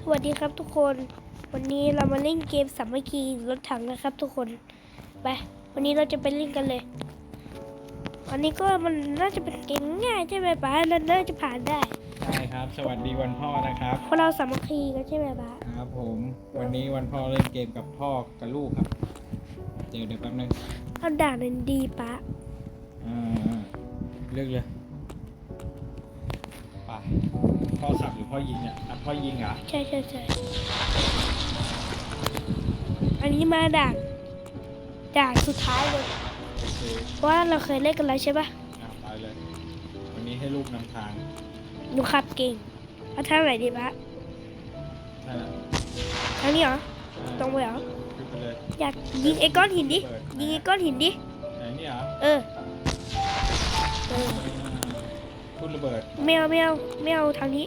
สวัสดีครับทุกคน วันนี้เรามาเล่นเกมสามัคคีรถถังนะครับ ทุกคน ไป วันนี้เราจะไปเล่นกันเลย อันนี้ก็มันน่าจะเป็นเกมง่ายใช่ไหมป้าเราน่าจะผ่านได้ ใช่ครับ สวัสดีวันพ่อนะครับเพราะเราสามัคคีกันใช่ไหมป้าครับผม วันนี้วันพ่อเล่นเกมกับพ่อกับลูกครับเจอเดี๋ยวแป๊บนึงเอาด่านนั้นดีป้าอ่าเลือกเลยไป พ่อขับหรือพ่อยิงเนี่ยอะพ่อยิงเหรอใช่ใช่ใช่อันนี้มาด่านด่านสุดท้ายเลยโอเคเพราะว่าเราเคยเล่นกันแล้วใช่ปะอะไปเลย วันนี้ให้ลูกนำทางหนูขับเก่งเอาทางไหนดีป้านั่นแหละทางนี้เหรออ่าตรงไปเหรอขึ้นไปเลยอยากยิงไอ้ก้อนหินดิยิงไอ้ก้อนหินดิไหนนี่เหรอเออเอออ่า ทุ่นระเบิดไม่เอาไม่เอาไม่เอาทางนี้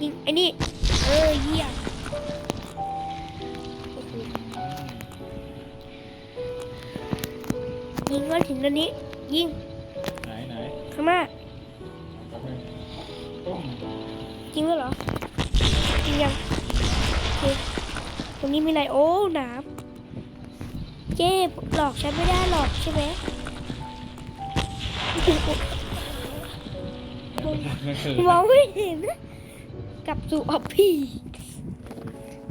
ยิงไอ้นี่เออเยี่ยมโอ้โหยิงก้อนหินตัวนี้ ยิงไหนไหนข้างหน้าแป๊บนึงปุ้มยิงแล้วเหรอยิงยังโอเคตรงนี้มีอะไรโอ้หนามเจ๊หลอกฉันไม่ได้หรอกใช่ไหมนั่นคือ มองไม่เห็นกลับสู่ออฟพี่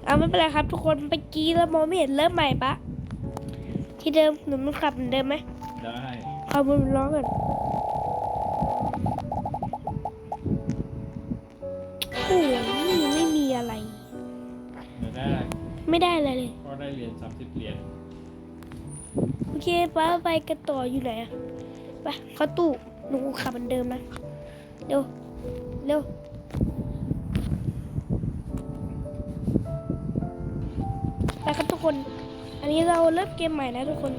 เอาไม่เป็นไรครับทุกคนไปกี้แล้วมองไม่เห็นเริ่มใหม่ปะที่เดิมหนูมันขับเหมือนเดิมไหมได้เอามือร้องกันโอ้โหนี่ไม่มีอะไรเดี๋ยวได้อะไรไม่ได้อะไรเลยก็ได้เหรียญสามสิบเหรียญโอเคป้าไปกันต่ออยู่ไหนอะไปเข้าตู้หนูขับเหมือนเดิมนะ เร็ว เร็ว ไปครับทุกคน อันนี้เราเริ่มเกมใหม่นะทุกคน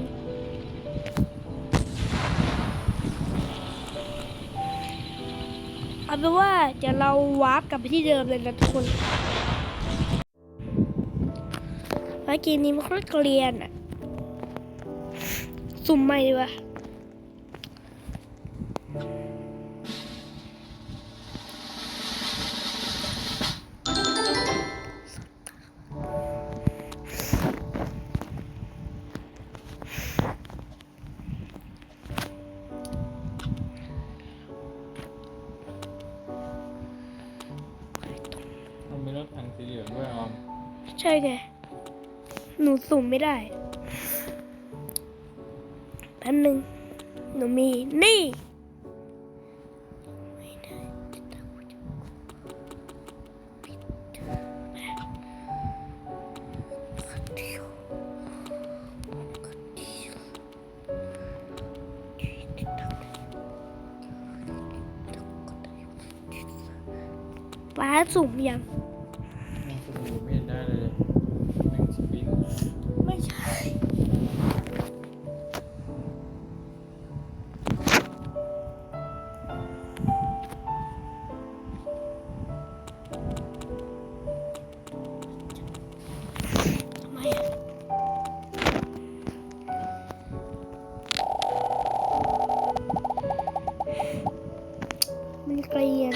เอาเป็นว่าเดี๋ยวเราวาร์ปกลับไปที่เดิมเลยนะทุกคนเพราะเกมนี้มันค่อนเกลียนอะสุ่มใหม่ดีกว่า ไม่ได้แป๊บนึงหนูมีนี่ป้าสุ่มยัง มันเกลียน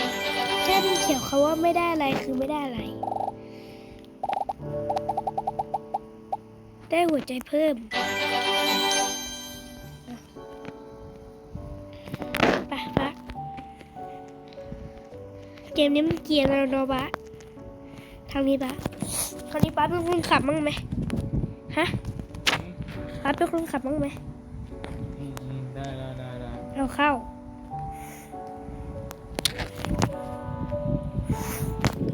แค่เป็นเขียวเขาว่าไม่ได้อะไรคือไม่ได้อะไร ได้หัวใจเพิ่มไปปะเกมนี้มันเกลียร์แล้วเนาะปะทางนี้ปะ คราวนี้ป้าเป็นคนขับมั้างไหมฮะป้าเป็นคนขับมั้างไหมอืมอืมได้ได้ได้ได้เราเข้า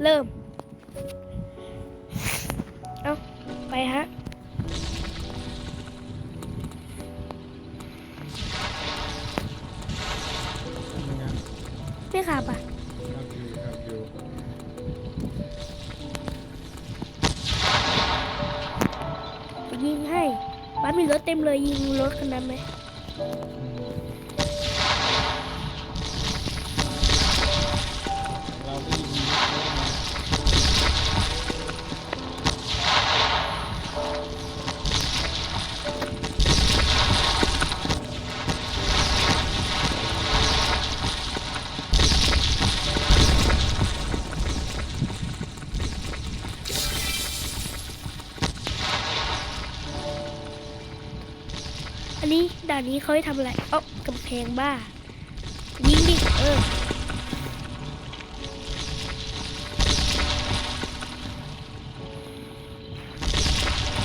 เริ่ม เอาไปฮะ เต็มเลยยิงรถคันนั้นไหม นี้เขาให้ทำอะไรเอ้ากำแพงบ้า ยิงดิ เออ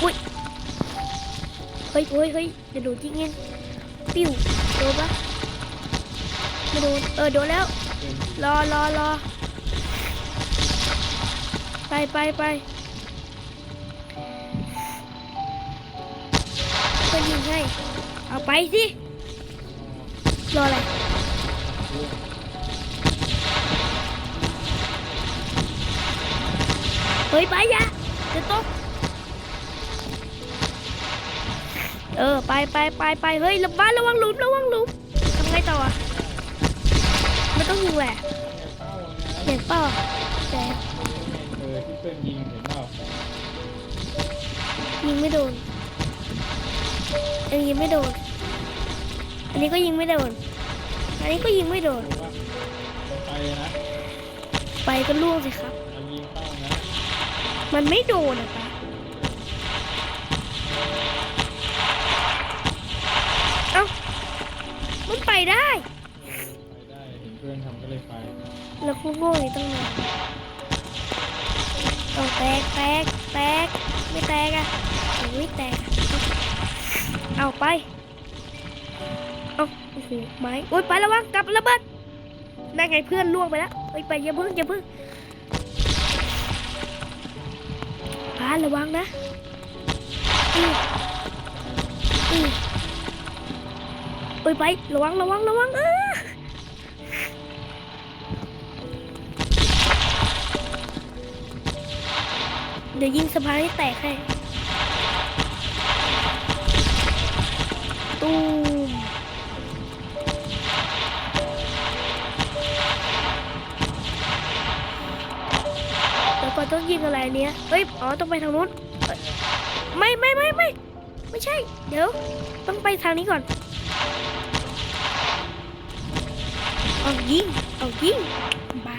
อุ้ย เฮ้ยเฮ้ยเฮ้ยเดี๋ยวโดนยิงเองปิ้วโดนปะไม่โดน เออ โดนแล้ว รอรอรอ ไปไปไปเพื่อนยิงให้ เอาไปสิ รออะไร เฮ้ย ไปยะจะตก เออ ไปไปไปไปเฮ้ยระบ้านระวังหลุมระวังหลุมทำไงต่ออะไม่ต้องยิงแหละเห็นเปล่าแต่เออที่เพื่อนยิงเห็นเปล่ายิงไม่โดน องยิงไม่โดน อันนี้ก็ยิงไม่โดน อันนี้ก็ยิงไม่โดนรู้ว่าไปเลยนะไปก็ล่วงสิครับเอายิงเป้านะมันไม่โดนอะปะเอ้า มันไปได้ ไปได้เห็นเพื่อนทำก็เลยไปแล้วกูโง่อยู่ตั้งนานเอาแตกแตกแตกไม่แตกอะโอ้ยแตกอะ เอาไป เอาโอ้โหไม้โอ้ยไประวังกลับระเบิดนั่นไงเพื่อนล่วงไปแล้วเฮ้ยไปอย่าเพิ่งอย่าเพิ่งพาระวังนะอืออือเอ้ยไประวังระวังระวังเออเดี๋ยวยิงสะพานให้แตกให้ องยิงอะไรเนี้ยเฮ้ยอ๋อต้องไปทางนู้นไม่ไม่ไม่ไม่ไม่ใช่ เดี๋ยว ต้องไปทางนี้ก่อนเอายิงเอายิงบ้า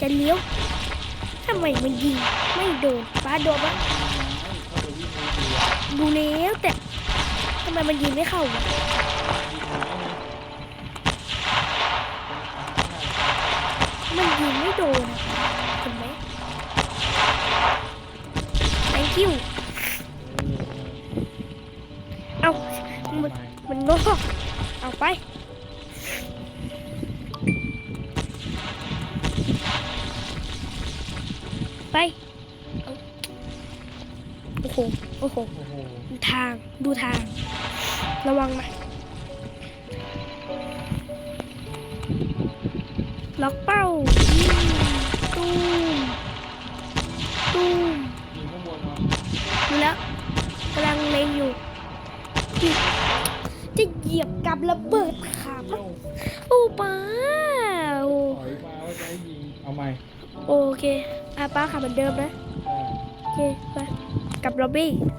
จะเลี้ยวทำไมมันยิงไม่โดนป้าโดนปะเข้าดูแล้วแต่ทำไมมันยิงไม่เข้าวะมันยิงไม่โดนเห็นไหม thank you เอามันมันโง่เอาไป ไป โอ้โห โอ้โห ทาง ดูทาง ระวังนะ ระเบิดขาเที่ปะยวโอ้ป้าโอ้ถอยมาว่าจะให้ยิง เอาใหม่โอเคอาป้าขับเหมือนเดิมนะ โอเคไปกับโรบี้อื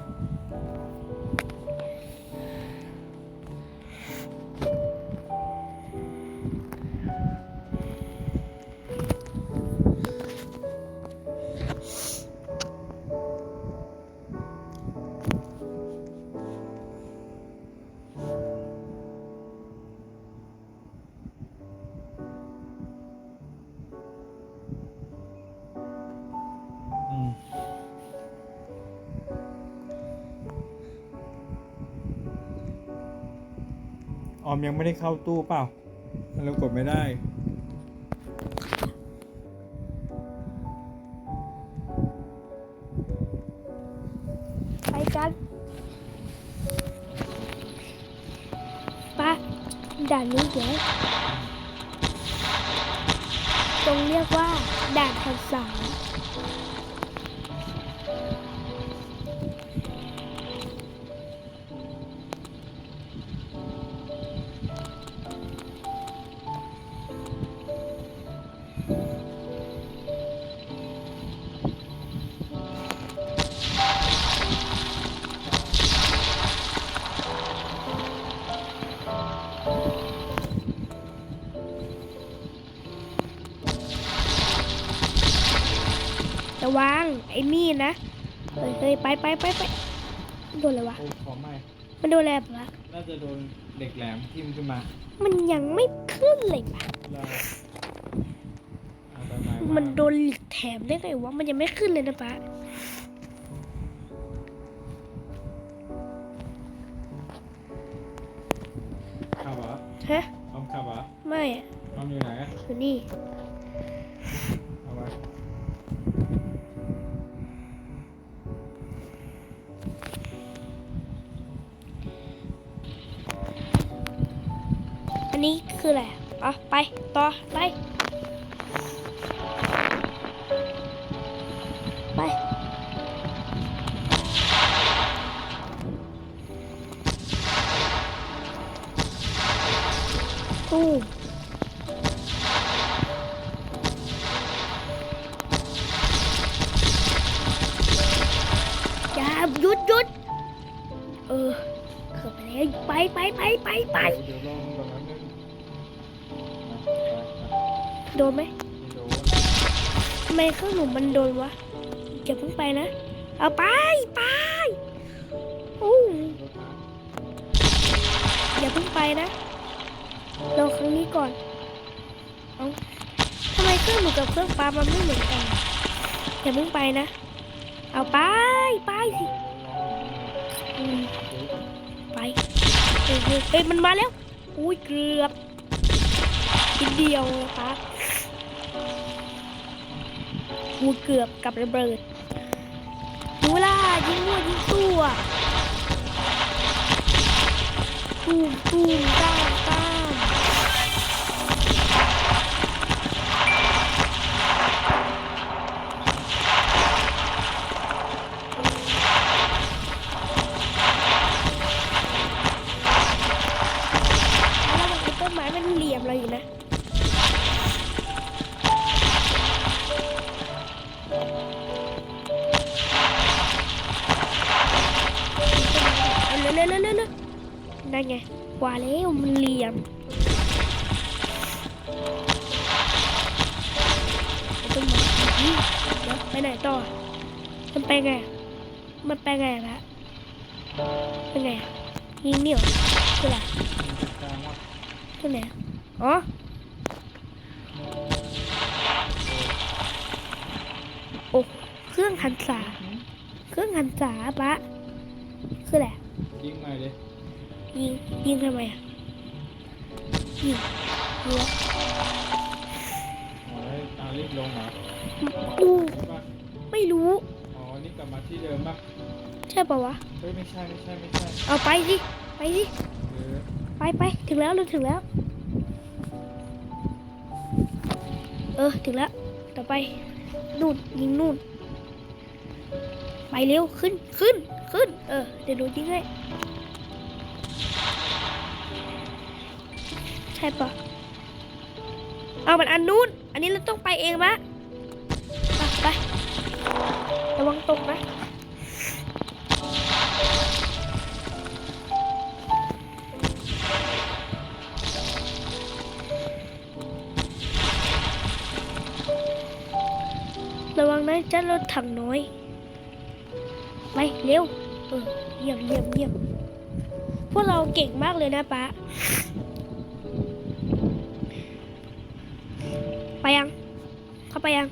ออมยังไม่ได้เข้าตู้เปล่า มันเรากดไม่ได้ ไปกันป้าด่านนี้เดี๋ยวตรงเรียกว่าด่านทันสา ไปไปไปไปโดนอะไรวะ โอ้ขอใหม่มันโดนอะไรปะน่าจะโดนเด็กแหลมทิ่มขึ้นมามันยังไม่ขึ้นเลยปะเราเอาไปหมายว่ามันโดนหลีกแถมได้ไงวะ มันยังไม่ขึ้นเลยนะปะขับเหรอฮะ ออมขับเหรอไม่อะออมอยู่ไหนอะอยู่นี่ นี้คืออะไรอะไป ต่อ ไป ไป ตู้ ไมเครื่องหนูมันโดนวะอย่าเพิ่งไปนะ เอาไปไปอู้อย่าเพิ่งไปนะลองครั้งนี้ก่อนเอาทำไมเครื่องหนูกับเครื่องปลามันไม่เหมือนกัน อย่าเพิ่งไปนะ เอาไปไปสิไปเฮ้ยเฮ้ยเฮ้ยมันมาแล้ว อุ้ยเกือบนิดเดียวนะคะ กูเกือบกับระเบิดดูล่ายิงมั่วยิงตัวตูมตูมต้ ต่อมันไปไง มันไปไงอะพระเป็นไงอะยิงเหนียวคืออะไรมันจะกลางว่าตัวไหนอะอ๋อโอ้เครื่องหันษาเครื่องหันษาปะคืออะไรยิงใหม่เลยยิงยิงทำไมอะยิงยิงแล้วอ๋อให้ตารีบลงเหรออู้ใช่ปะ ไม่รู้ อ๋อ นี่กลับมาที่เดิมปะใช่ปะวะ เฮ้ยไม่ใช่ไม่ใช่ไม่ใช่เอาไปสิ ไปสิ เออไปไปถึงแล้วเราถึงแล้ว เออถึงแล้ว ต่อไปนู่นยิงนู่น ไปเร็วขึ้นขึ้นขึ้น เออเดี๋ยวดูยิงให้ ใช่ปะเอามันอันนู้น อันนี้เราต้องไปเองมะไปไป ระวังตกนะระวังนะจ้ารถถังน้อย ไปเร็ว เออเยี่ยมเยี่ยมเยี่ยมพวกเราเก่งมากเลยนะป๊าไปยัง เข้าไปยัง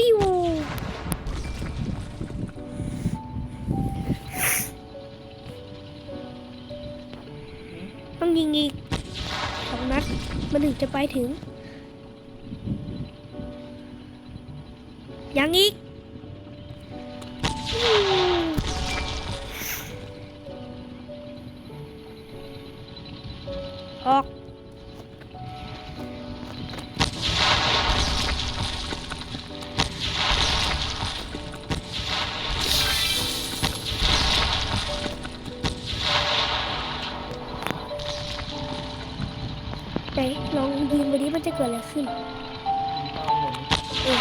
ปิ้วต้องยิงอีกสองนัดมันถึงจะไปถึง ยังอีกอู้ออก ขึ้นยิงเป้าหมดนี่เออ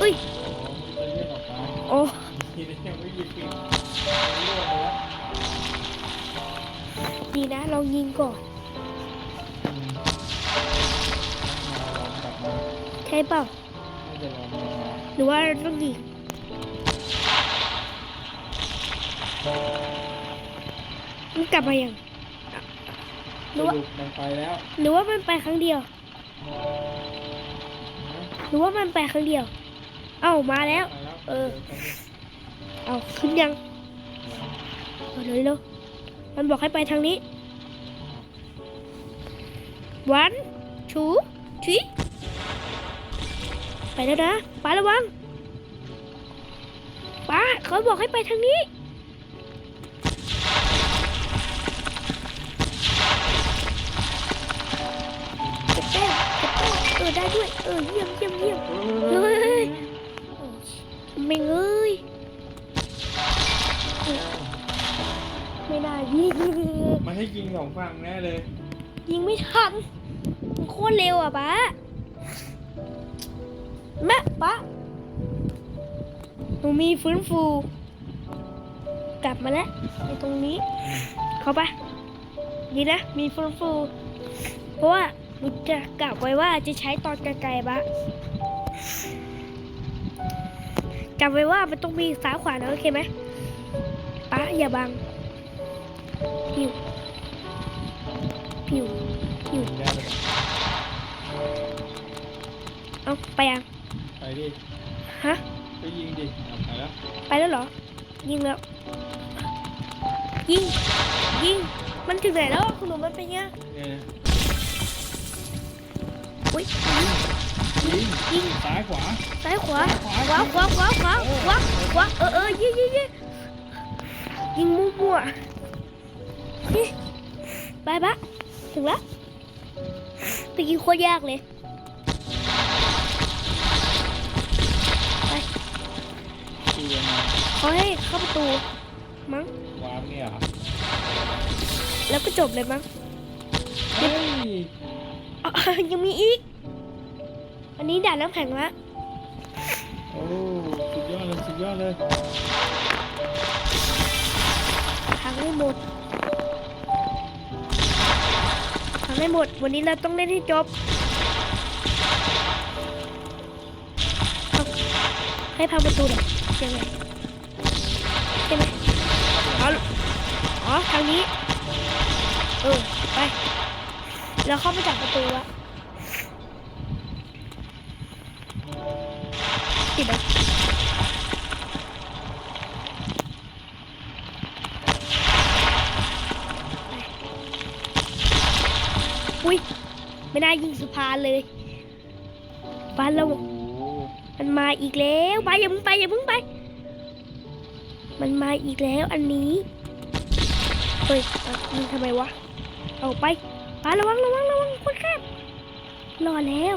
อุ้ยอ๋อมันจะเลื่อนออกไปโอ้ทีนี้ยังไม่ยิงปิดเลื่อนไปแล้วดีนะลองยิงก่อนอืมต้องมาลองกลับมาใช่เปล่าน่าจะลองกลับมาหรือว่าเราต้องยิงมันกลับมายังห สรือว่ารุปมันไปแล้วหรือว่ามันไปครั้งเดียว หรือว่ามันไปครั้งเดียว เอ้ามาแล้วไปแล้ว เออ เอาขึ้นยังเอาเลยเร็วมันบอกให้ไปทางนี้ one two three ไปแล้วนะป้าระวังป้าเขาบอกให้ไปทางนี้ แต้มเก็บแต้มเออได้ด้วย เออเยี่ยมเยี่ยมเยี่ยมเฮ้ยไม่เอ้ยไม่ได้ยิงมันให้ยิงสองฝั่งแน่เลย ยิงไม่ทันมันโคตรเร็วอะป้าแม่ป้าหนูมีฟื้นฟู กลับมาแล้วในตรงนี้ เข้าไปดีนะ มีฟื้นฟู เพราะว่า หนูจะกลับไว้ว่าจะใช้ตอนไกลๆบ้าจำไว้ว่ามันต้องมีซ้ายขวานะโอเคไหมป้าอย่าบังผิวผิวผิวยิงได้เลยเอาไปยังไปดิฮะไปยิงดิเอาไปแล้วไปแล้วเหรอ ยิงแล้ว ยิงยิงมันถึงไหนแล้วอะคุณหนูมันเป็นยังเนี่ย อุ้ยยิงยิงซ้ายขวา ซ้ายขวา ขวาขวาขวาขวาขวาขวาเออเออยิงยิงยิงยิงมั่วๆนี่ไปปะถึงแล้วไปยิงโคตรยากเลยไปคือยังไงเขาให้เข้าประตูมั้งวาร์ปเนี่ยเหรอแล้วก็จบเลยมั้งเฮ้ยอ๋อ ยังมีอีก อันนี้ด่านน้ำแข็งละโอ้สุดยอดเลยสุดยอดเลยทางให้หมดทางให้หมด วันนี้เราต้องเล่นให้จบเอาให้พังประตูหน่อยยังไงใช่ไหมเอาอ๋อทางนี้ เออ ไป เราเข้าไปจากประตูละติดเหรออุ้ย ไม่น่ายิงสะพานเลยบ้านเรา มันมาอีกแล้วไปอย่าเพิ่งไปอย่าเพิ่งไป มันมาอีกแล้วอันนี้ เฮ้ยเอายิงทำไมวะ เอาไป ไประวังระวังระวังคนข้ามรอแล้ว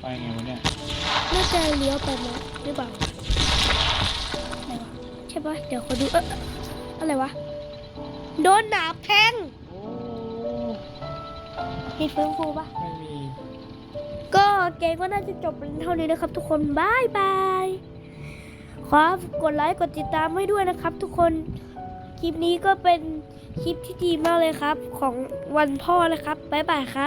ไปไงวะเนี่ยน่าจะเลี้ยวไปมั้งหรือเปล่าอะไรวะใช่ปะเดี๋ยวขอดูเอออะไรวะ โดนหนามแทงโอ้มีฟื้นฟูปะไม่มีก็ เกมก็น่าจะจบเป็นเท่านี้นะครับ ทุกคนบายบายขอกดไลค์กดติดตามให้ด้วยนะครับ ทุกคนคลิปนี้ก็เป็นคลิปที่ดีมากเลยครับ ของวันพ่อนะครับบายบายครับ